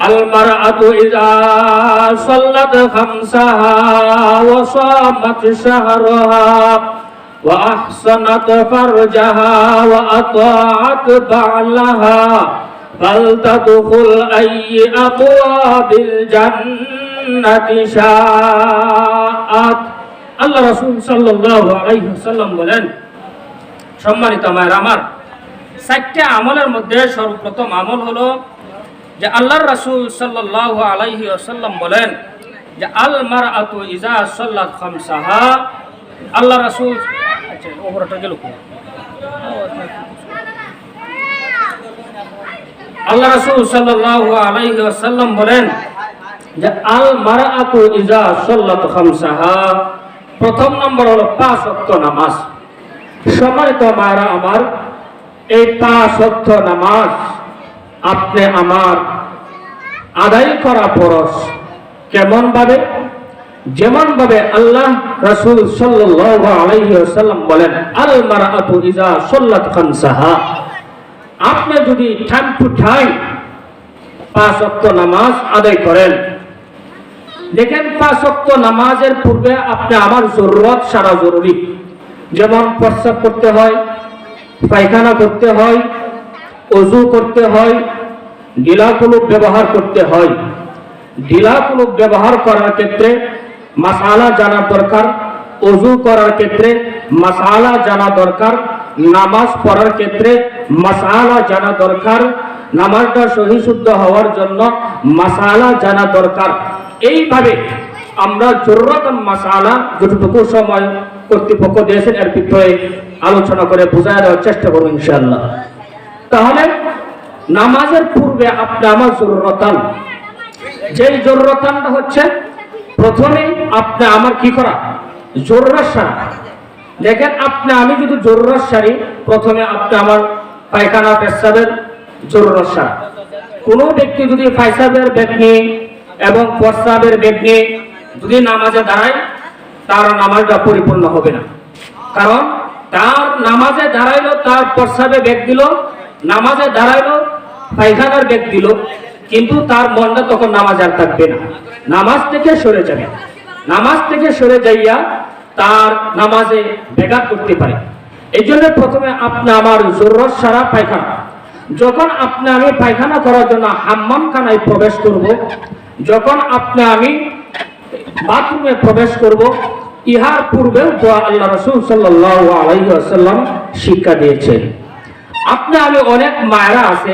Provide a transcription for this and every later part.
المرأة إذا صلت خمسها وصامت شهرها وأحسنت فرجها وأطاعت بعلها فلتدخل أي أبواب الجنة شاءت আল্লাহ রসুল সাল্লাহ আলাইসাল্লাম বলেন সম্মানিত মায়ের আমার চারটা আমলের মধ্যে সর্বপ্রথম আমল হলো যে আল্লাহর রাসূল সাল্লাল্লাহু আলাইহি ওয়াসাল্লাম বলেন যে আল মারআতু ইজা সাল্লাত খামসাহা। আল্লাহ রাসূল আচ্ছা ওপরটা গেল? আল্লাহ রাসূল সাল্লাল্লাহু আলাইহি ওয়াসাল্লাম বলেন যে আল মারআতু ইজা সাল্লাত খামসাহা। প্রথম নম্বর হলো পাঁচ ওয়াক্ত নামাজ। সম্মানিত মায়েরা আমার, এই পাঁচ ওয়াক্ত নামাজ আপনি আমার আদায় করা পরশ কেমন ভাবে? যেমন ভাবে আল্লাহ রাসূল আলাইহি ওয়াসাল্লাম বলেন, আল মারআতু ইজা সাল্লাত খামসাহা। আপনি যদি টাইম পাঁচ ওয়াক্ত নামাজ আদায় করেন, দেখেন পাঁচ ওয়াক্ত নামাজের পূর্বে আপনি আমার জরুরত সারা জরুরি। যেমন প্রস্রাব করতে হয়, পায়খানা করতে হয়, অজু করতে হয় ঢিলা কুলুপ ব্যবহার করতে হয়। ঢিলা কুলুপ ব্যবহার করার ক্ষেত্রে মাসালা জানা দরকার, অজু করার ক্ষেত্রে মাসালা জানা দরকার, নামাজ পড়ার ক্ষেত্রে মাসালা জানা দরকার, নামাজটা সহি শুদ্ধ হওয়ার জন্য মাসালা জানা দরকার। এইভাবে আমরা জরুরত মাসালা যতটুকু সময় কর্তৃপক্ষ দিয়েছেন, এর ভিতরে আলোচনা করে বোঝায় দেওয়ার চেষ্টা করব ইনশাআল্লাহ। তাহলে নামাজের পূর্বে আপনি আমার জরুরতান। যেই জরুরতানটা হচ্ছে, প্রথমেই আপনি আমার কি করা? জরুরত সারা। দেখেন, আপনি, আমি যদি জরুরত সারি, প্রথমে আপনি আমার পায়খানা পেশাবের জরুরত সারা। কোনো ব্যক্তি যদি পায়সাবের ব্যাগ নিয়ে এবং প্রস্রাবের ব্যাগ নিয়ে যদি নামাজে দাঁড়ায়, তার নামাজটা পরিপূর্ণ হবে না। কারণ, তার নামাজে দাঁড়াইলো, তার প্রস্রাবে ব্যাগ দিল নামাজে দাঁড়াইলো পায়খানার ব্যাগ দিল, কিন্তু তার মনটা তখন নামাজ আর থাকবে না। নামাজ থেকে সরে যাবে। নামাজ থেকে সরে যাইয়া তার নামাজে ব্যাঘাত করতে পারে। এই জন্য প্রথমে আপনি আমার জরুরত সারা পায়খানা। যখন আপনি আমি পায়খানা করার জন্য হাম্মাম খানায় প্রবেশ করব, যখন আপনি আমি বাথরুমে প্রবেশ করব, ইহার পূর্বেও আল্লাহ রসুল সাল্লাল্লাহু আলাইহি ওয়াসাল্লাম শিক্ষা দিয়েছেন। আপনি আমি অনেক মায়েরা আছে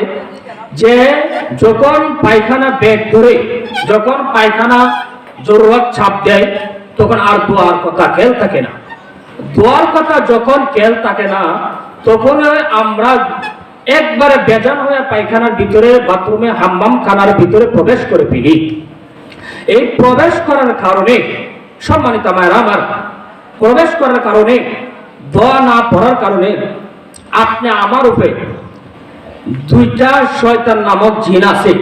যে যখন পায়খানা ব্যাগ ধরে, যখন পায়খানা জরুরত ছাপ দেয়, তখন আর দোয়ার কথা খেল থাকে না। দোয়ার কথা যখন খেল থাকে না তখন আমরা একবারে বেজান হয়ে পায়খানার ভিতরে, বাথরুমে হাম্মাম খানার ভিতরে প্রবেশ করে ফেলি এই প্রবেশ করার কারণে, সম্মানিত মায়েরা আমার, প্রবেশ করার কারণে, দোয়া না পড়ার কারণে আপনি আমার উপরে দুইটা শয়তান নামক জিন আছে।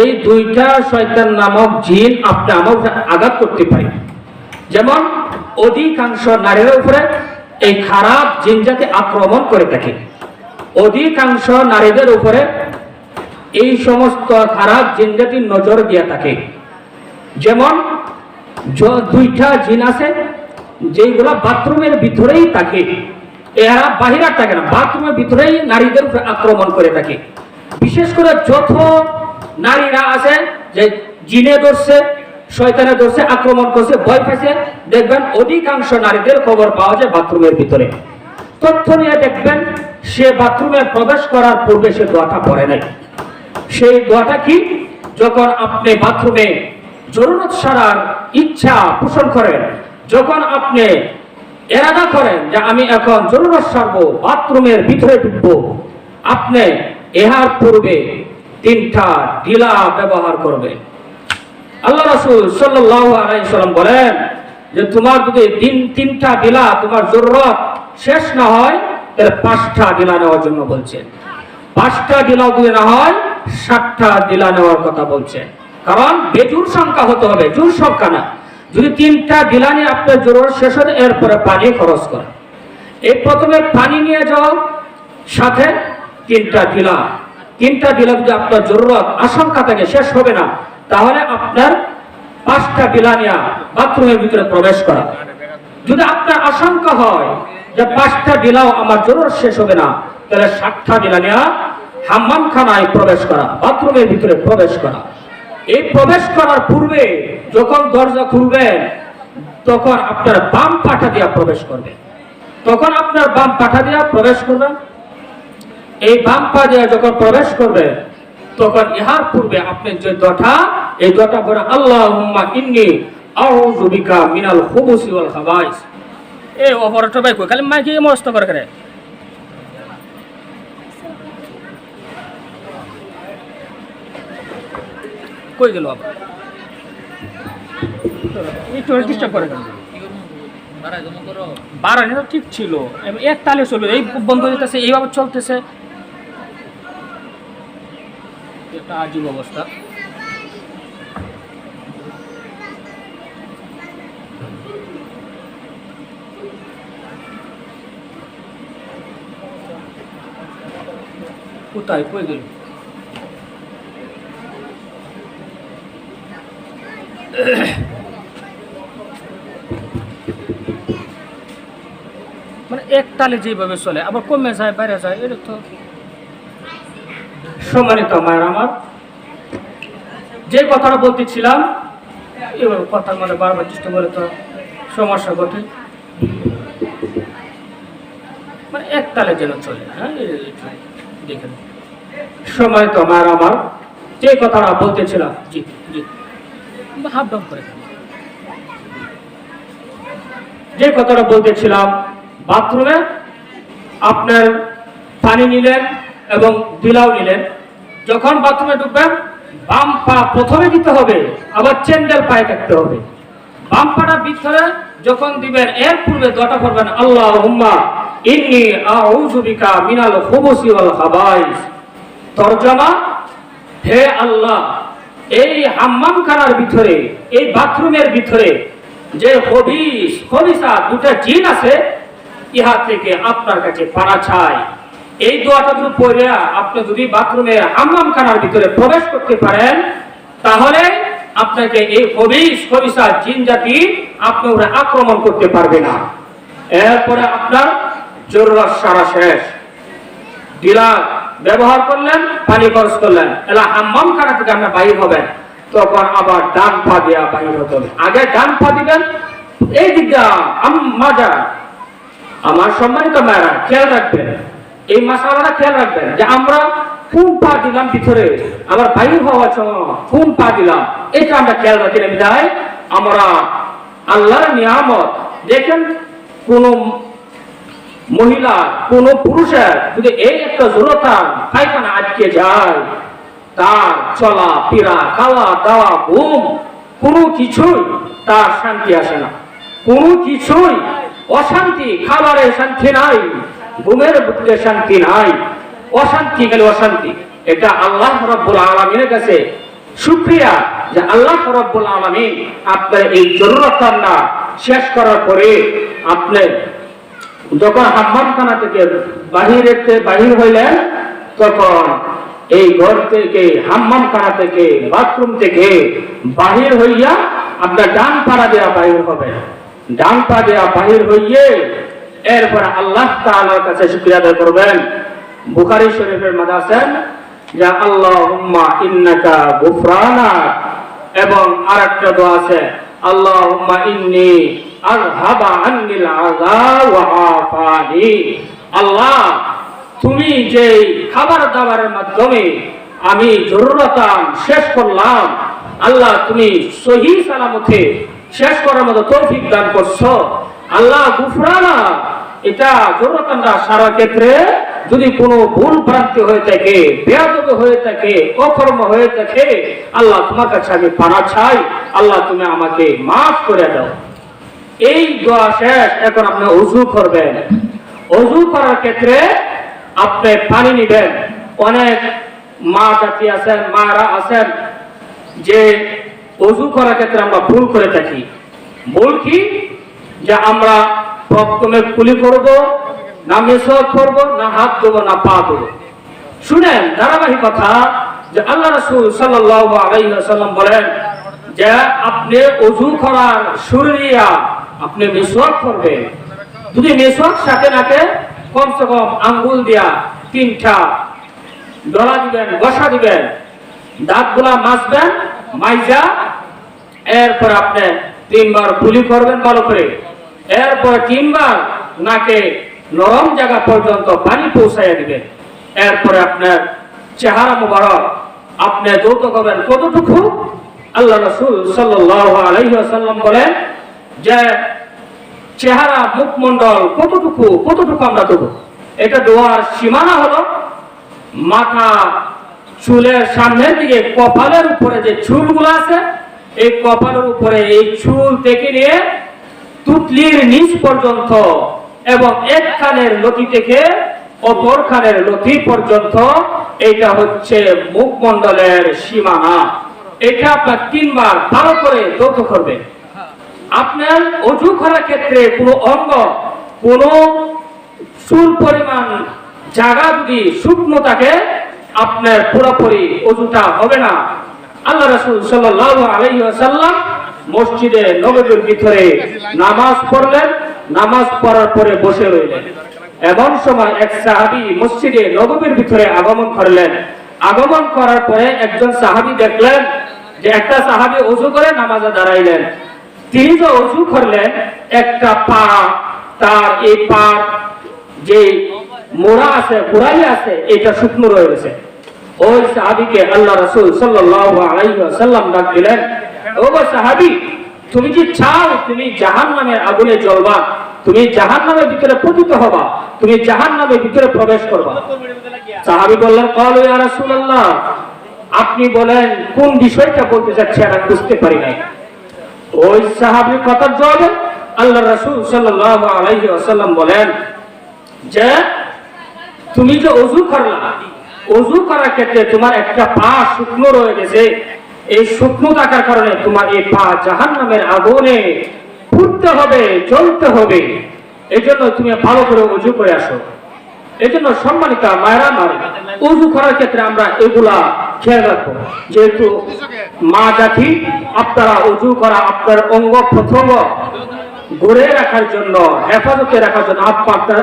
এই দুইটা শয়তান নামক জিন আপনি আমার উপরে আঘাত করতে পারে যেমন অধিকাংশ নারীর উপরে এই খারাপ জিন জাতি আক্রমণ করে থাকে। অধিকাংশ নারীদের উপরে এই সমস্ত খারাপ জিন জাতির নজর দিয়ে থাকে। যেমন দুইটা জিন আছে যেগুলা বাথরুমের ভিতরেই থাকে। এরা বাহিরে থাকে না, বাথরুমের ভিতরেই নারীদের উপরে আক্রমণ করে থাকে। বিশেষ করে যত নারীরা আছে, যে জিনে ধরছে, শয়তানে ধরছে, আক্রমণ করছে, ভয় পেয়েছে দেখবেন অধিকাংশ নারীদের খবর পাওয়া যায় বাথরুমের ভিতরে। তথ্য নিয়ে দেখবেন, সে বাথরুমে প্রবেশ করার পূর্বে সে দোয়াটা পড়ে নাই। সেই দোয়াটা কি? যখন আপনি বাথরুমে জরুরত সারার ইচ্ছা পোষণ করেন, যখন আপনি এরাদা করেন যে আমি এখন জরুরত সারবো, বাথরুমের ভিতরে ঢুকবো। আপনি এহার পূর্বে তিনটা ঢিলা ব্যবহার করবেন। আল্লাহ রাসূল সাল্লাল্লাহু আলাইহি সাল্লাম বলেন যে তোমার যদি তিন, তিনটা ঢিলা তোমার জরুরত শেষ না হয় তাহলে পাঁচটা ঢিলা নেওয়ার জন্য বলছেন পাঁচটা ডিলা যদি না হয়, সাতটা ডিলা নেওয়ার কথা বলছেন কারণ বেজুর সংখ্যা হতে হবে, জোর সংখ্যা না। যদি তিনটা ডিলা নিয়ে আপনার জোর শেষ হয়, এরপরে পানি খরচ করা এই প্রথমে পানি নিয়ে যাও, সাথে তিনটা ডিলা তিনটা দিলে যদি আপনার জরুরত, আশঙ্কা থেকে, শেষ হবে না, তাহলে আপনার পাঁচটা বিলানিয়া বাথরুমের ভিতরে প্রবেশ করা। যদি আপনার আশঙ্কা হয় যে পাঁচটা বিলাও আমার জরুরত শেষ হবে না, তাহলে সাতটা বিলানিয়া হাম্মাম খানায় প্রবেশ করা, বাথরুমের ভিতরে প্রবেশ করা। এই প্রবেশ করার পূর্বে যখন দরজা খুলবেন তখন আপনার বাম পাঠা দিয়া প্রবেশ করবে। তখন আপনার বাম পাঠা দিয়া প্রবেশ করবেন এই বাম পা দিয়া যখন প্রবেশ করবে, তখন ইহার পূর্বে আপনি যে দটা, এই দটা করে আল্লাহ ইন্নি আউযু বিকা মিনাল খুবুসি ওয়াল খাবাইস। এই অপরাধ ভাই কই? খালি মাইকে মস্ত করে। কই গেল আবার? ডিস্টার্ব করে ঠিক ছিল। এক তালে এই বন্ধ যেতেছে, এইভাবে চলতেছে। অবস্থা। কোথায়? কই গেল? মানে এক তালে যেভাবে চলে, আবার কমে যায়, বাইরে যায় এটা তো সম্মানিত মায়ের আমার। যে কথাটা বলতেছিলাম, এবার কথার মানে বারবার চেষ্টা করে তো সমস্যা ঘটে। মানে এক তালে যেন চলে হ্যাঁ দেখেন সম্মানিত মায়ের আমার, যে কথাটা বলতেছিলাম, জি। জি হাফ ডাউন করে দেন। যে কথাটা বলতেছিলাম বাথরুমে আপনার পানি নিলেন এবং দিলাও নিলেন। যখন বাথরুমে ঢুকবেন, বাম পা প্রথমে দিতে হবে, আবার চেন্ডেল পায়ে থাকতে হবে। বাম পাটা ভিতরে যখন দিবেন, এর পূর্বে দটা করবেন আল্লাহ হুম্মা ইন্নি আউযু বিকা মিনাল খুবুসি ওয়াল খাবাইস। তরজমা, হে আল্লাহ এই হাম্মাম খানার ভিতরে, এই বাথরুমের ভিতরে যে হবিস হবিসা দুটা জিন আছে, ইহা থেকে আপনার কাছে পানা চাই। এই দোয়াটা যদি পড়ে, আপনি যদি বাথরুমে হাম্মাম খানার ভিতরে প্রবেশ করতে পারেন, তাহলে আপনাকে এই হবিস হবিসা জিন জাতি আপনি ওরা আক্রমণ করতে পারবে না। এরপরে আপনার জরুরত সারা শেষ। ডিলা ব্যবহার করলেন, পানি খরচ করলেন। এলা হাম্মাম খানা থেকে আপনার বাহির হবেন। তখন আবার ডান পা দিয়া বাহির হতে হবে। আগে ডান পা দিবেন, এই দিকটা মাজা আমার সম্মানিত মায়েরা, খেয়াল রাখবেন। এই মাসালাটা খেয়াল রাখবেন যে আমরা কোন পা দিলাম ভিতরে, আবার বাহির হওয়ার সময় কোন পা দিলাম, এটা আমরা খেয়াল রাখি না। আমরা আল্লাহর নিয়ামত, দেখেন কোন মহিলা, কোন পুরুষের যদি এই একটা জরুরতান পায়খানা আটকে যায়, তার চলা, ফিরা, খাওয়া, দাওয়া, ঘুম, কোনো কিছুই তার শান্তি আসে না। কোনো কিছুই অশান্তি, খাবারের শান্তি নাই, ঘুমের বুদ্ধে শান্তি নাই, অশান্তি গেলে অশান্তি। এটা আল্লাহ রব্বুল আলমিনের কাছে শুক্রিয়া যে আল্লাহ রব্বুল আলমিন আপনার এই জরুরতানটা শেষ করার পরে আপনি যখন হাম্মামখানা থেকে বাহির বাহির হইলেন, তখন এই ঘর থেকে, হাম্মামখানা থেকে, বাথরুম থেকে বাহির হইয়া আপনার ডান পাড়া দেওয়া বাহির হবে। ডান পা দেওয়া বাহির হইয়ে এরপর আল্লাহ তাআলার কাছে শুকরিয়া আদায় করবেন। বুখারী শরীফের মধ্যে আছেন যে আল্লাহুম্মা ইন্নাকা গুফরানাক এবং আরেকটা দোয়া আছে, আল্লাহুম্মা ইন্নি আল্লাহ, তুমি যে খাবার দাবারের মাধ্যমে আমি জরুরতান শেষ করলাম, আল্লাহ তুমি সহি সালামতে শেষ করার মতো তৌফিক দান করছ। আল্লাহ, গুফরানা, এটা জরুরতানটা সারা ক্ষেত্রে যদি কোনো ভুল ভ্রান্তি হয়ে থাকে, বেয়াদবি হয়ে থাকে, অকর্ম হয়ে থাকে, আল্লাহ তোমার কাছে আমি পানা চাই। আল্লাহ, তুমি আমাকে মাফ করে দাও। এই দোয়া শেষ। এখন আপনি অজু করবেন। অজু করার ক্ষেত্রে আপনি পানি নিবেন। অনেক মা জাতি আছেন মারা আছেন, যে অজু করার ক্ষেত্রে আমরা ভুল করে থাকি। ভুল কি? যে আমরা প্রথমে কুলি করব, না মেসওয়াক করব, না হাত দেবো না পা দেবো শুনেন ধারাবাহিক কথা যে আল্লাহ রসুল সাল্লাল্লাহু আলাইহি ওয়াসাল্লাম বলেন যে আপনি অজু করার শুরুরিয়া আপনি মিসওয়াক করবেন। যদি মিসওয়াক সাথে নাকে কমসে কম আঙ্গুল দিয়া তিনটা ডলা দিবেন বসা দিবেন দাঁতগুলা মাজবেন, মাইজা, এরপর আপনি তিনবার গুলি করবেন ভালো করে। এরপর তিনবার নাকে নরম জায়গা পর্যন্ত পানি পৌঁছাইয়া দিবেন। এরপরে আপনার চেহারা মুবারক আপনি দৌত করবেন কতটুকু? আল্লাহ রসুল সাল্লাল্লাহু আলাইহি ওয়াসাল্লাম বলেন যে চেহারা মুখমন্ডল কতটুকু কতটুকু আমরা দেবো? এটা দোয়ার সীমানা হলো মাথা চুলের সামনের দিকে, কপালের উপরে যে চুলগুলো আছে, এই কপালের উপরে এই চুল থেকে নিয়ে তুতলির নিচ পর্যন্ত এবং এক কানের লতি থেকে অপর কানের লতি পর্যন্ত এটা হচ্ছে মুখমন্ডলের সীমানা। এটা আপনার তিনবার ভালো করে যৌথ করবেন। আপনার অজু করার ক্ষেত্রে কোনো অঙ্গ, কোনো চুল পরিমাণ, জায়গা যদি শুকনো থাকে, আপনার পুরোপুরি অজুটা হবে না। আল্লাহ রাসূল সাল্লাল্লাহু আলাইহি ওয়াসাল্লাম মসজিদে নববীর ভিতরে নামাজ পড়লেন। নামাজ পড়ার পরে বসে রইলেন। এমন সময় এক সাহাবী মসজিদে নববীর ভিতরে আগমন করলেন। আগমন করার পরে একজন সাহাবি দেখলেন যে একটা সাহাবী অজু করে নামাজে দাঁড়াইলেন। তিনি যে করলেন, একটা পা, তার এই পা, যে মোড়া আছে আছে, এটা শুকনো রয়েছে ওই সাহাবিকে আল্লাহ রাসূল ওয়াসাল্লাম ডাক দিলেন, ও সাহাবী, তুমি চাও তুমি জাহান্নামের আগুনে জ্বলবা, তুমি জাহান্নামের ভিতরে পতিত হবা, তুমি জাহান্নামের ভিতরে প্রবেশ করবা। সাহাবী বললেন, ক্বালু ইয়া আপনি বলেন, কোন বিষয়টা বলতে চাচ্ছি আমি বুঝতে পারি নাই। ওই সাহাবীর কথার জবাবে আল্লাহ রাসূল সাল্লাল্লাহু আলাইহি ওয়াসাল্লাম বলেন যে, তুমি যে অজু করলা, অজু করার ক্ষেত্রে তোমার একটা পা শুকনো রয়ে গেছে। এই শুকনো থাকার কারণে তোমার এই পা জাহান্নামের আগুনে ফুটতে হবে, জ্বলতে হবে। এই জন্য তুমি ভালো করে অজু করে আসো। এই জন্য সম্মানিতা মায়েরা মারে উজু করার ক্ষেত্রে আমরা এগুলা খেয়াল রাখব যেহেতু মা জাতি, আপনারা উজু করা আপনার অঙ্গ প্রথঙ্গ গড়ে রাখার জন্য, হেফাজতে রাখার জন্য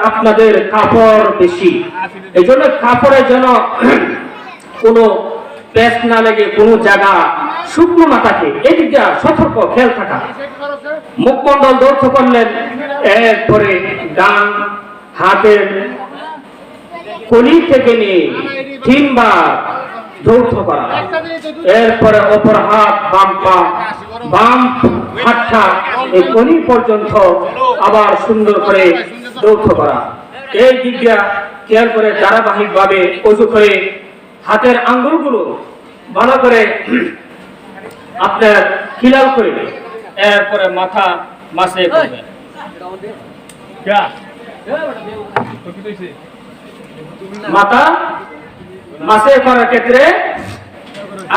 আপনাদের কাপড় বেশি। এই জন্য কাপড়ের জন্য কোনো পেস্ট না লেগে কোনো জায়গা শুকনো না থাকে, এদিক দিয়ে সতর্ক, খেয়াল থাকা। মুখমণ্ডল দৌড় করলেন, এরপরে ডান হাতের কলি থেকে নিয়ে তিনবার যৌথ করা এরপরে অপর হাত, বাম পা, বাম হাতটা এই কলি পর্যন্ত আবার সুন্দর করে যৌথ করা। এই খেয়াল করে অজু করে হাতের আঙ্গুলগুলো ভালো করে আপনার খিলাল করে এরপরে মাথা মাসে মাথা মাসে করার ক্ষেত্রে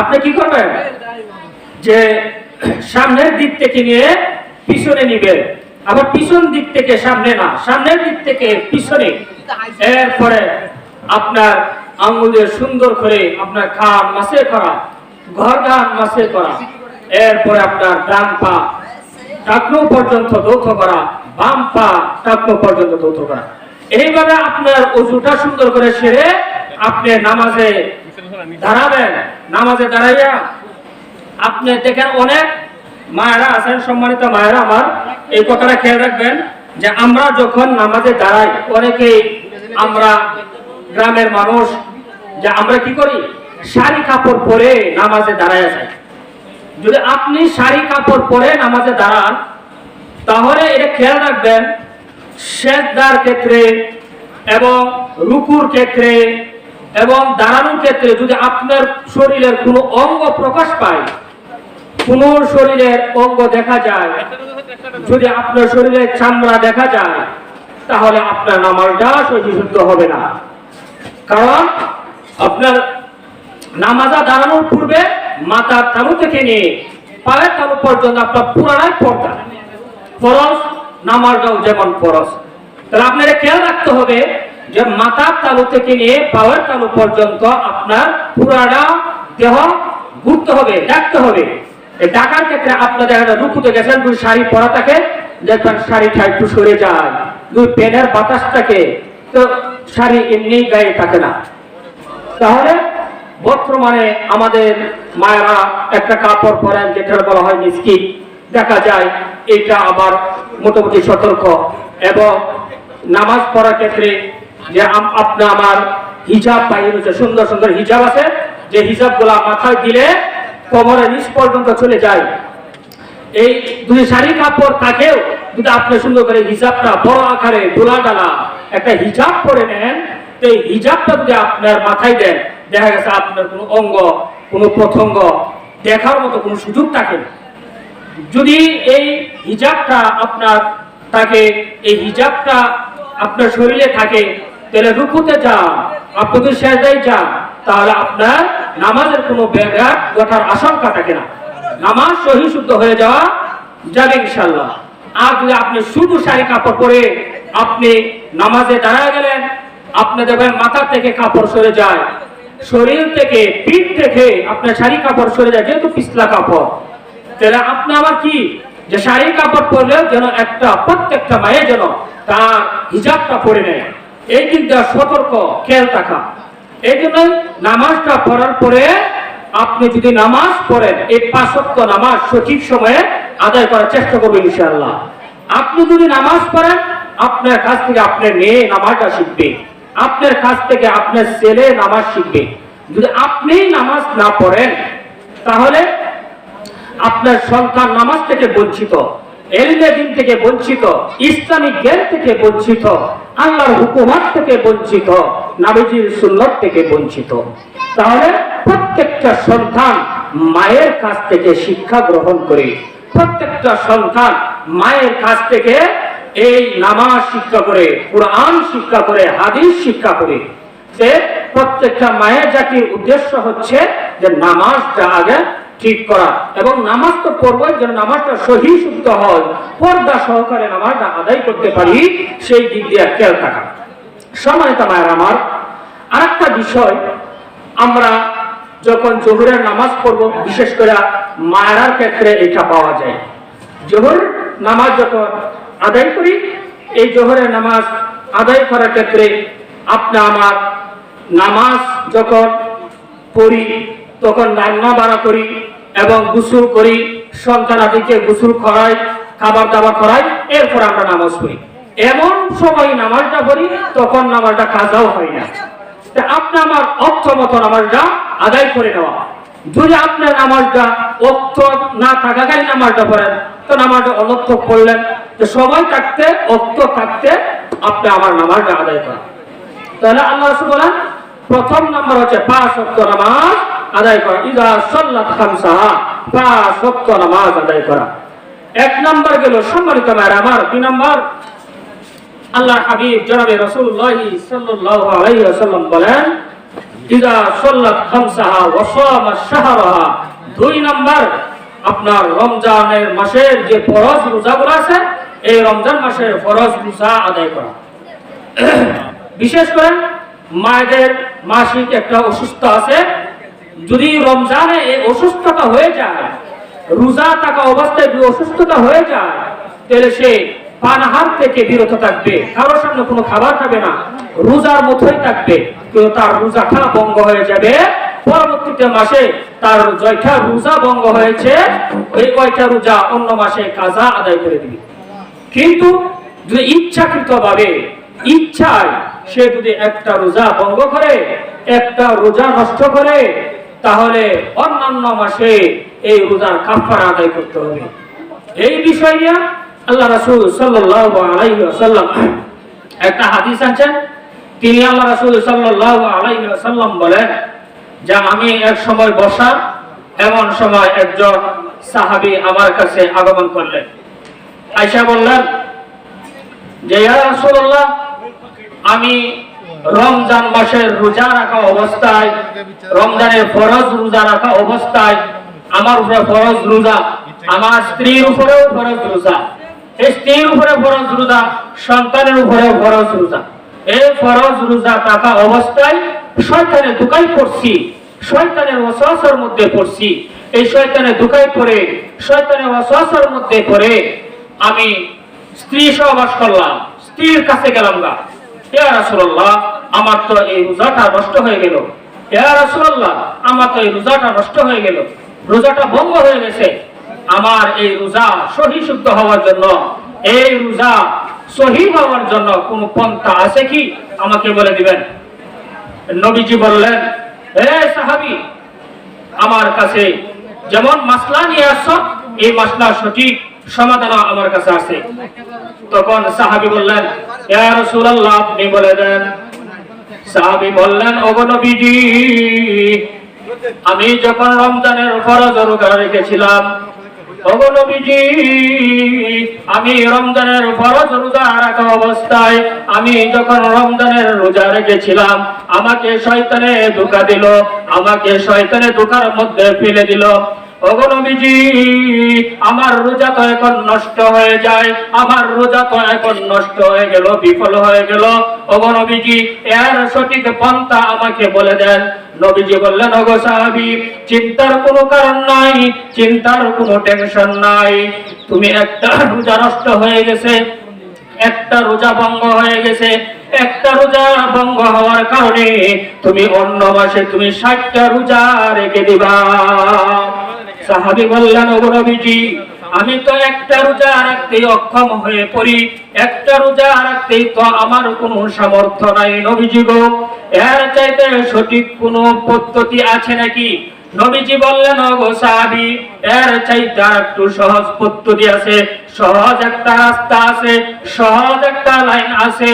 আপনি কি করবেন? যে সামনের দিক থেকে নিয়ে পিছনে নিবেন। আবার পিছন দিক থেকে সামনে না, সামনের দিক থেকে পিছনে। এরপরে আপনার আঙ্গুল সুন্দর করে আপনার খান মাসে করা, ঘর গান মাসে করা, এরপরে আপনার ডান পা টাকনো পর্যন্ত দৌথ করা, বাম পা টাকনো পর্যন্ত দৌথ করা। এইভাবে আপনার অজুটা সুন্দর করে সেরে আপনি নামাজে দাঁড়াবেন, নামাজে দাঁড়াইয়া আপনি দেখেন অনেক মায়েরা আছেন, সম্মানিত মায়েরা আমার, এই কথাটা খেয়াল রাখবেন যে আমরা যখন নামাজে দাঁড়াই, অনেকেই আমরা গ্রামের মানুষ যে আমরা কি করি? শাড়ি কাপড় পরে নামাজে দাঁড়ায় যাই। যদি আপনি শাড়ি কাপড় পরে নামাজে দাঁড়ান, তাহলে এটা খেয়াল রাখবেন শেষদার ক্ষেত্রে এবং রুকুর ক্ষেত্রে এবং দাঁড়ানোর ক্ষেত্রে যদি আপনার শরীরের কোনো অঙ্গ প্রকাশ পায় কোনো শরীরের অঙ্গ দেখা যায়। যদি আপনার শরীরের চামড়া দেখা যায়, তাহলে আপনার নামাজটা সহিশুদ্ধ হবে না। কারণ আপনার নামাজা দাঁড়ানোর পূর্বে মাথার তালু থেকে নিয়ে পায়ের তালু পর্যন্ত আপনার পুরানাই পর্দা। ফরজ, নামাজটাও যেমন ফরজ। তাহলে আপনারা খেয়াল রাখতে হবে যে মাথার তালু থেকে নিয়ে পাওয়ার তালু পর্যন্ত আপনার পুরাটা দেহ ঘুরতে হবে, ডাকতে হবে। ডাকার ক্ষেত্রে আপনার দেখা যায় রুকুতে গেছেন, দুই শাড়ি পরা থাকে, দেখবেন শাড়িটা একটু সরে যায়, দুই পেনের বাতাস থাকে তো শাড়ি এমনি গায়ে থাকে না। তাহলে বর্তমানে আমাদের মায়েরা একটা কাপড় পরেন যেটা বলা হয় মিসকি দেখা যায় এটা আবার মোটামুটি সতর্ক। এবং নামাজ পড়ার ক্ষেত্রে যে আপনি আমার হিজাব বাইরে রয়েছে সুন্দর সুন্দর হিজাব আছে, যে হিজাবগুলা মাথায় দিলে কোমরের নিচ পর্যন্ত চলে যায়। এই দুই শাড়ি কাপড় থাকেও যদি আপনি সুন্দর করে হিজাবটা বড় আকারে দোলা ডালা একটা হিজাব পরে নেন, তো এই হিজাবটা যদি আপনার মাথায় দেন, দেখা গেছে আপনার কোনো অঙ্গ, কোনো প্রত্যঙ্গ দেখার মতো কোনো সুযোগ থাকে যদি এই হিজাবটা আপনার থাকে, এই হিজাবটা আপনার শরীরে থাকে তাহলে রুকুতে যান আপনি যদি সেজদায় যান তাহলে আপনার নামাজের কোনো ব্যাঘাত ঘটার আশঙ্কা থাকে না। নামাজ সহি শুদ্ধ হয়ে যাওয়া যাবে ইনশাল্লাহ আর যদি আপনি শুধু শাড়ি কাপড় পরে আপনি নামাজে দাঁড়ায় গেলেন আপনি দেখবেন মাথা থেকে কাপড় সরে যায়, শরীর থেকে, পিঠ থেকে আপনার শাড়ি কাপড় সরে যায়, যেহেতু পিছলা কাপড়। তাহলে আপনি আবার কি? যে শাড়ি কাপড় পরলেও যেন একটা প্রত্যেকটা মায়ের যেন তার হিজাবটা পরে নেয়। এই কিন্তু সতর্ক, খেয়াল থাকা এই জন্য নামাজটা পড়ার পরে আপনি যদি নামাজ পড়েন, এই পাঁচক্য নামাজ সঠিক সময়ে আদায় করার চেষ্টা করবেন ইনশাআল্লাহ। আপনি যদি নামাজ পড়েন, আপনার কাছ থেকে আপনার মেয়ে নামাজটা শিখবে। আপনার কাছ থেকে আপনার ছেলে নামাজ শিখবে। যদি আপনি নামাজ না পড়েন, তাহলে আপনার সন্তান নামাজ থেকে বঞ্চিত। দিন থেকে বঞ্চিত জ্ঞান থেকে বঞ্চিত, আল্লাহর থেকে বঞ্চিত, নাবিজির সুন্নত থেকে বঞ্চিত। তাহলে প্রত্যেকটা সন্তান মায়ের কাছ থেকে শিক্ষা গ্রহণ করে, প্রত্যেকটা সন্তান মায়ের কাছ থেকে এই নামাজ শিক্ষা করে, কোরআন শিক্ষা করে, হাদিস শিক্ষা করে। প্রত্যেকটা মায়ের জাতির উদ্দেশ্য হচ্ছে যে নামাজটা আগে ঠিক করা। এবং নামাজ তো পড়ব যেন নামাজটা সহি, শুদ্ধ হয় পর্দা সহকারে নামাজটা আদায় করতে পারি, সেই দিক দিয়ে খেয়াল থাকা। সম্মানিত মায়ের আমার, আরেকটা বিষয়, আমরা যখন জোহরের নামাজ পড়ব, বিশেষ করে মায়েরার ক্ষেত্রে এটা পাওয়া যায়। জোহর নামাজ যখন আদায় করি, এই জোহরের নামাজ আদায় করার ক্ষেত্রে আপনি আমার নামাজ যখন পড়ি, তখন রান্না বাড়া করি এবং গোসল করি, সন্তানাদিকে গোসল করাই খাবার দাবার করাই, এরপর আমরা নামাজ পড়ি। এমন সময় নামাজটা পড়ি, তখন নামাজটা কাজাও হয় না। আপনি আমার অর্থ মতো নামাজটা আদায় করে নেওয়া। যদি আপনার নামাজটা অর্থ না থাকাকালীন নামাজটা পড়েন, তো নামাজটা অনর্থ পড়লেন। তো সময় থাকতে, অর্থ থাকতে আপনি আমার নামাজটা আদায় করেন। তাহলে আল্লাহ বলেন, প্রথম নাম্বার হচ্ছে পাঁচ ওয়াক্ত নামাজ আদায় করা। ইদা সাল্লাত খামসাহা, পাঁচ ওয়াক্ত নামাজ আদায় করা। এক নাম্বার গেল সম্মানিত আমার। দুই নাম্বার আল্লাহ হাবিব জনাবে রাসূলুল্লাহ সাল্লাল্লাহু আলাইহি ওয়াসাল্লাম বলেন, ইদা সাল্লাত খামসাহা ওয়া সামা শাহরাহা। দুই নাম্বার, আপনার রমজানের মাসের যে ফরজ রোজাগুলো আছে, এই রমজান মাসের ফরজ রোজা আদায় করা। বিশেষ করে মায়েদের মাসিক একটা অসুস্থ আছে যদি রমজানে এই অসুস্থতা হয়ে যায়, রোজা থাকা অবস্থায় অসুস্থতা হয়ে যায়, তাহলে সে পানাহার থেকে বিরত থাকবে। কারোর সামনে কোনো খাবার খাবে না, রোজার মতোই থাকবে। কিন্তু তার রোজা খাওয়া বঙ্গ হয়ে যাবে। পরবর্তীতে মাসে তার জয়টা রোজা বঙ্গ হয়েছে। ওই কয়টা রোজা অন্য মাসে কাজা আদায় করে দিবে। কিন্তু যদি ইচ্ছাকৃত ভাবে ইচ্ছায় সে যদি একটা রোজা ভঙ্গ করে, একটা রোজা নষ্ট করে তাহলে অন্যান্য মাসে এই রোজার কাফারা আদায় করতে হবে। এই বিষয় নিয়ে আল্লাহ রাসূল ওয়াসাল্লাম একটা হাদিস আছেন তিনি আল্লাহ রাসূল ওয়াসাল্লাম বলেন যে, আমি এক সময় বসা, এমন সময় একজন সাহাবি আমার কাছে আগমন করলেন। আয়সা বললেন যে আমি রমজান মাসের রোজা রাখা অবস্থায়, রমজানের ফরজ রোজা রাখা অবস্থায়, আমার উপরে ফরজ রোজা, আমার স্ত্রীর উপরেও ফরজ রোজা এই স্ত্রীর উপরে ফরজ রোজা, সন্তানের উপরেও ফরজ রোজা। এই ফরজ রোজা থাকা অবস্থায় শয়তানে দুকাই পড়ছি, শয়তানের ওয়াসওয়াসার মধ্যে পড়ছি। এই শয়তানে দুকাই পড়ে, শয়তানের ওয়াসওয়াসার মধ্যে পড়ে আমি স্ত্রী সহবাস করলাম, স্ত্রীর কাছে গেলাম না ইয়া রাসূলুল্লাহ আমার তো এই রোজাটা নষ্ট হয়ে গেল। আমার তো এই রোজাটা নষ্ট হয়ে গেল। রোজাটা ভঙ্গ হয়ে গেছে। আমার এই রোজা সহি হওয়ার জন্য, এই রোজা সহি হওয়ার জন্য কোন পন্থা আছে কি? আমাকে বলে দিবেন। নবীজি বললেন হে সাহাবি, আমার কাছে যেমন মাসলা নিয়ে আসছো, এই মাসলা সঠিক সমাধান আমার কাছে আছে। তখন সাহাবি বললেন, ইয়া রাসূলুল্লাহ, আপনি বলে দেন সাহাবি বললেন, ওগো নবীজি, আমি যখন রমজানের ফরজ রোজা রেখেছিলাম, ওগো নবীজি, আমি রমজানের ফরজ রোজা রাখা অবস্থায় আমি যখন রমজানের রোজা রেখেছিলাম, আমাকে শয়তানে ধোকা দিল, আমাকে শয়তানে ধোকার মধ্যে ফেলে দিল। ওগো নবীজি, আমার রোজা তো এখন নষ্ট হয়ে যায়, আমার রোজা তো এখন নষ্ট হয়ে গেল, বিফল হয়ে গেল। ওগো এর সঠিক পন্থা আমাকে বলে দেন। নবীজি বললেন, ওগো সাহাবি, চিন্তার কোনো কারণ নাই, চিন্তার কোনো টেনশন নাই। তুমি একটা রোজা নষ্ট হয়ে গেছে, একটা রোজা ভঙ্গ হয়ে গেছে, একটা রোজা ভঙ্গ হওয়ার কারণে তুমি অন্য মাসে তুমি ষাটটা রোজা রেখে দিবা। সাহাবি বললেন নবীজি, আমি তো একটা রোজা রাখতে অক্ষম হয়ে পড়ি। একটা রোজা রাখতেই তো আমার কোনো সামর্থ্য নাই, নবীজি গো। এর চাইতে সঠিক কোনো পদ্ধতি আছে নাকি? নবীজি বললেন, ওগো সাহাবি, এর চাইতে আর একটু সহজ পদ্ধতি আছে। সহজ একটা রাস্তা আছে, সহজ একটা লাইন আছে।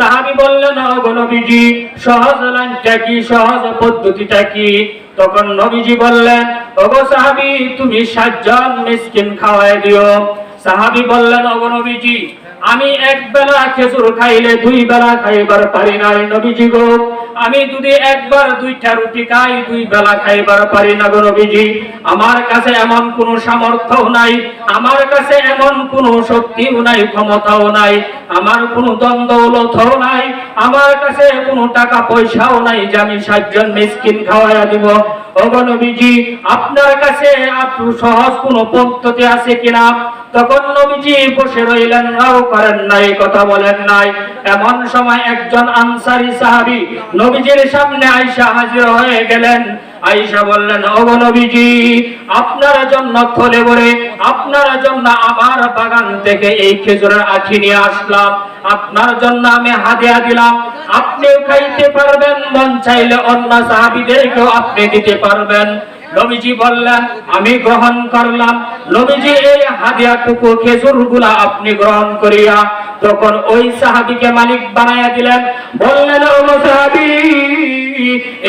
সাহাবি বললেন নবীজি, সহজ লাইনটা কি, সহজ পদ্ধতিটা কি? তখন নবীজি বললেন, ওগো সাহাবি, তুমি সাতজন মিসকিন খাওয়াই দিও। সাহাবি বললেন, ওগো নবীজি আমি এক বেলা খেজুর খাইলে দুই বেলা খাইবার পারি নাই, নবীজি গো। আমি যদি একবার দুইটা রুটি খাই দুই বেলা খাইবার পারি না গো নবীজি। আমার কাছে এমন কোনো সামর্থ্য নাই, আমার কাছে এমন কোনো শক্তিও নাই, ক্ষমতাও নাই, আমার কোনো দ্বন্দ্বলথও নাই, আমার কাছে কোনো টাকা পয়সাও নাই যে আমি সাতজন মিসকিন খাওয়াইয়া দিব। ওগো নবীজি, আপনার কাছে একটু সহজ কোনো পদ্ধতি আছে কিনা? তখন নবীজি বসে রইলেন, নাও করেন নাই, কথা বলেন নাই। এমন সময় একজন আনসারি সাহাবি নবীজির সামনে আইসা হাজির হয়ে গেলেন। আইসা বললেন ওগো নবীজি, আপনার জন্য থলে ভরে, আপনার জন্য আমার বাগান থেকে এই খেজুরের আখি নিয়ে আসলাম। আপনার জন্য আমি হাদিয়া দিলাম। আপনিও খাইতে পারবেন, মন চাইলে অন্য সাহাবিদেরকেও আপনি দিতে পারবেন। নবীজি বললেন, আমি গ্রহণ করলাম। নবীজি এই হাদিয়াটুকু খেজুরগুলা আপনি গ্রহণ করিয়া তখন ওই সাহাবিকে মালিক বানাইয়া দিলেন। বললেন, ও সাহাবি,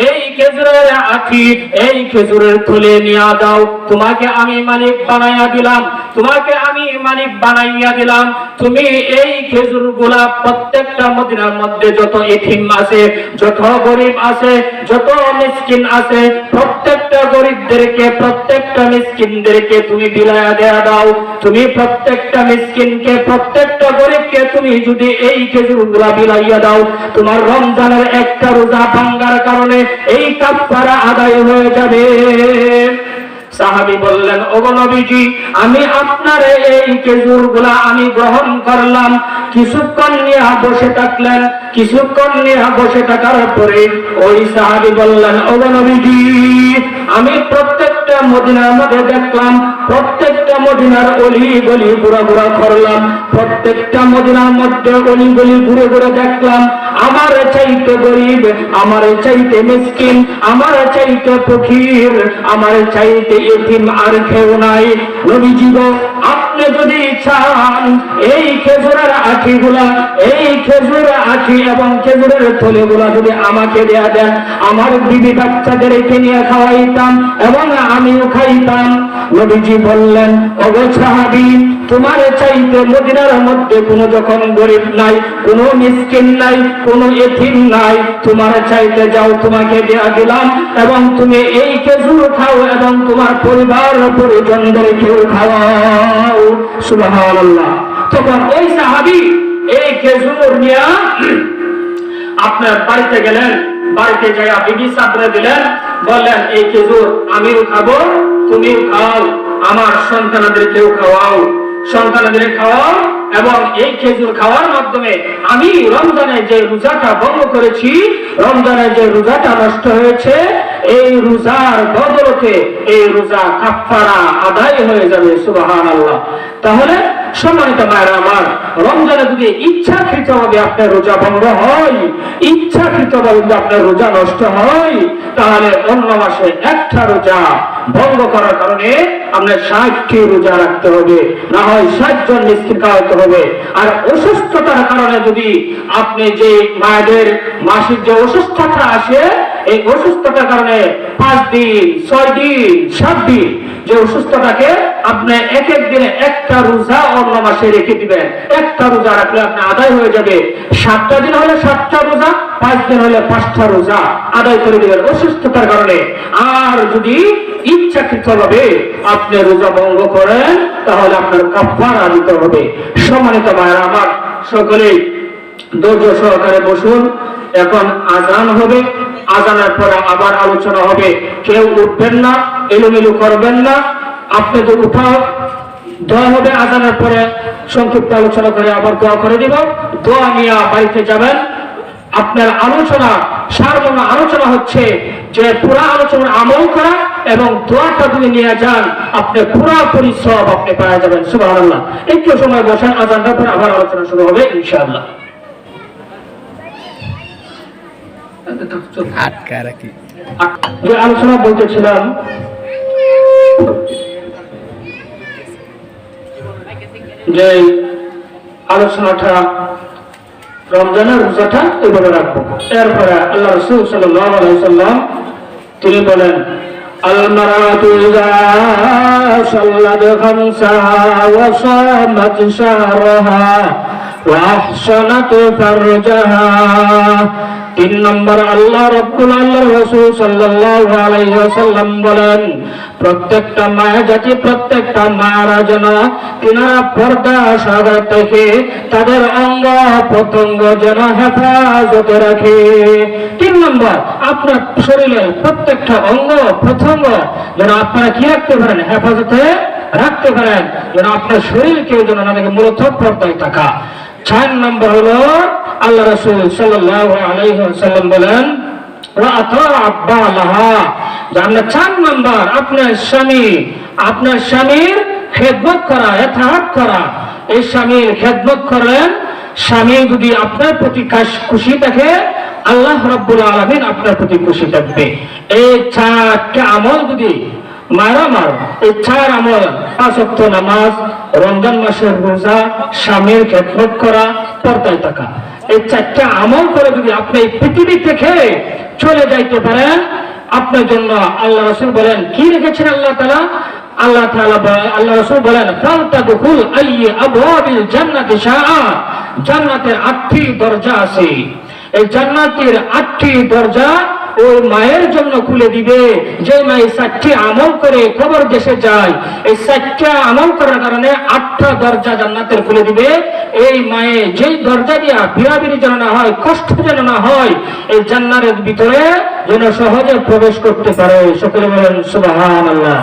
এই খেজুরের আখি এই খেজুরের থলে নিয়ে দাও। তোমাকে আমি মালিক বানাইয়া দিলাম। তোমাকে আমি মালিক বানাইয়া দিলাম। তুমি এই খেজুরগুলা প্রত্যেকটা মদিনার মধ্যে যত এথিম আছে, যত গরিব আছে, যত মিসকিন আছে, প্রত্যেকটা গরিবদেরকে প্রত্যেকটা মিসকিনদেরকে তুমি বিলায়া দেয়া দাও। তুমি প্রত্যেকটা মিসকিনকে, প্রত্যেকটা গরিবকে তুমি যদি এই খেজুরগুলা বিলাইয়া দাও, তোমার রমজানের একটা রোজা ভাঙ্গার কারণে এই কাপড়া আদায় হয়ে যাবে। সাহাবি বললেন নবীজি, আমি আপনার এই গুলা আমি গ্রহণ করলাম। কিছুক্ষণ নিয়ে বসে থাকলেন, কিছুক্ষণ নিয়ে বসে থাকার পরে ওই সাহাবি বললেন নবীজি আমি প্রত্যেকটা মদিনার মধ্যে দেখলাম, প্রত্যেকটা মদিনার অলি গলি ঘুরা ঘুরা করলাম, প্রত্যেকটা মদিনার মধ্যে অলি গলি ঘুরে ঘুরে দেখলাম, আমার চাইতে গরিব, আমার চাইতে মিসকিন, আমার চাইতে ফকির, আমার চাইতে এতিম আর কেউ নাই। নবীজি গো আপনি যদি চান, এই খেজুরের আঠিগুলা, এই খেজুর আঠি এবং খেজুরের থলেগুলা যদি আমাকে দেয়া দেন, আমার বিবি বাচ্চাদেরকে নিয়ে খাওয়াইতাম এবং আমিও খাইতাম। নবীজি বললেন, ওগো সাহাবি, তোমার চাইতে মদিনার মধ্যে কোনো যখন গরিব নাই, কোনো মিসকিন নাই, কোনো এথিম নাই, তোমার চাইতে যাও, তোমাকে দেয়া দিলাম এবং তুমি এই খেজুর খাও এবং তোমার পরিবার পরিজনদেরকেও খাওয়াও। এই খেজুর নিয়ে আপনার বাড়িতে গেলেন, বাড়িতে যাইয়া বিবি সাপড়ে দিলেন, বললেন, এই খেজুর আমিও খাব, তুমিও খাও, আমার সন্তানদেরকেও খাওয়াও। সন্তানদের খাওয়াও এবং এই খেজুর খাওয়ার মাধ্যমে আমি রমজানে যে রোজাটা ভঙ্গ করেছি, রমজানে যে রোজাটা নষ্ট হয়েছে, এই রোজার বদলতে এই রোজা কাফারা আদায় হয়ে যাবে সুবাহান আল্লাহ তাহলে সম্মানিত মায়েরা আমার, রমজানে যদি ইচ্ছাকৃত ভাবে আপনার রোজা ভঙ্গ হয়, ইচ্ছাকৃত ভাবে যদি আপনার রোজা নষ্ট হয়, তাহলে অন্য মাসে একটা রোজা ভঙ্গ করার কারণে আপনার ষাটটি রোজা রাখতে হবে না হয় ষাট জন মিষ্টি খাওয়াতে হবে। আর অসুস্থতার কারণে যদি আপনি যে মায়েদের মাসিক যে অসুস্থতা আসে, এই অসুস্থতার কারণে পাঁচ দিন, ছয় দিন, সাত দিন যে অসুস্থতাকে আপনি এক এক দিনে একটা রোজা অন্য মাসে রেখে দিবেন। একটা রোজা রাখলে আপনি আদায় হয়ে যাবে। সাতটা দিন হলে সাতটা রোজা, পাঁচ দিন হলে পাঁচটা রোজা আদায় করে দিবেন অসুস্থতার কারণে। আর যদি ইচ্ছাকৃত ভাবে আপনি রোজা ভঙ্গ করেন, তাহলে আপনার কাফারা দিতে হবে। সম্মানিত মায়েরা আমার সকলেই ধৈর্য সহকারে বসুন। এখন আজান হবে। আজানের পরে আবার আলোচনা হবে। কেউ উঠবেন না, এলোমেলো করবেন না। আপনি তো উঠাও দোয়া হবে। আজানের পরে সংক্ষিপ্ত আলোচনা করে আবার দোয়া করে দিব। দোয়া নিয়ে বাড়িতে যাবেন। আপনার আলোচনা সারমর্ম আলোচনা হচ্ছে যে পুরা আলোচনা আমল করা এবং দোয়াটা যদি নিয়ে যান আপনি পুরাপুরি সব আপনি পাওয়া যাবেন। সুবাহ একটু সময় বসেন আজানটা পরে আবার আলোচনা শুরু হবে ইনশাআল্লাহ। যে আলোচনা বলতেছিলাম যে আলোচনাটা রমজানের রোজাটা এভাবে রাখবো এরপরে আল্লাহ রসুল সাল্লাম তিনি বলেন المرأة إذا صلت خمسها وصامت شهرها وأحسنت فرجها তিন নম্বর আল্লাহ রব্বুল আল্লাহ রসুল সাল্লাল্লাহু আলাইহি ওয়াসাল্লাম বলেন, প্রত্যেকটা মায়া জাতি, প্রত্যেকটা মারা যেন তিনারা পর্দা সাগর থেকে তাদের অঙ্গ প্রত্যঙ্গ যেন হেফাজতে রাখে। তিন নম্বর, আপনার শরীরের প্রত্যেকটা অঙ্গ প্রত্যঙ্গ যেন আপনারা কি রাখতে পারেন? হেফাজতে রাখতে পারেন। যেন আপনার শরীরকে যেন আমাদেরকে মূলত পর্দায় থাকা। চার নম্বর হলো আল্লাহ রসুল ওয়াসাল্লাম বলেন চার নম্বর, আপনার স্বামী, আপনার স্বামীর খেদমত করা করা। এই স্বামীর খেদমত স্বামী যদি আপনার প্রতি খুশি থাকে, আল্লাহ রব্বুল আলমিন আপনার প্রতি খুশি থাকবে। এই চারটা আমল যদি মারা চার আমল অক্ট নামাজ, রমজান মাসের রোজা, স্বামীর করা, পর্দায় থাকা। এই চারটা আমল করে যদি আপনি পৃথিবী থেকে চলে যাইতে পারেন, আপনার জন্য আল্লাহ রসুল বলেন, কি রেখেছেন আল্লাহ তালা আল্লাহ আল্লাহ রসুল বলেন জান্নাতের আটটি দরজা আছে। এই জান্নাতের আটটি দরজা ওই মায়ের জন্য খুলে দিবে। যে মা এই আমল করে কবর দেশে যায়, এই চারটা আমল করার কারণে আটটা দরজা জান্নাতের খুলে দিবে। এই মায়ে যেই দরজা দিয়া বিড়াবিড়ি যেন না হয়, কষ্ট যেন না হয়, এই জান্নারের ভিতরে যেন সহজে প্রবেশ করতে পারে। সকলে বলেন, সুবহানাল্লাহ।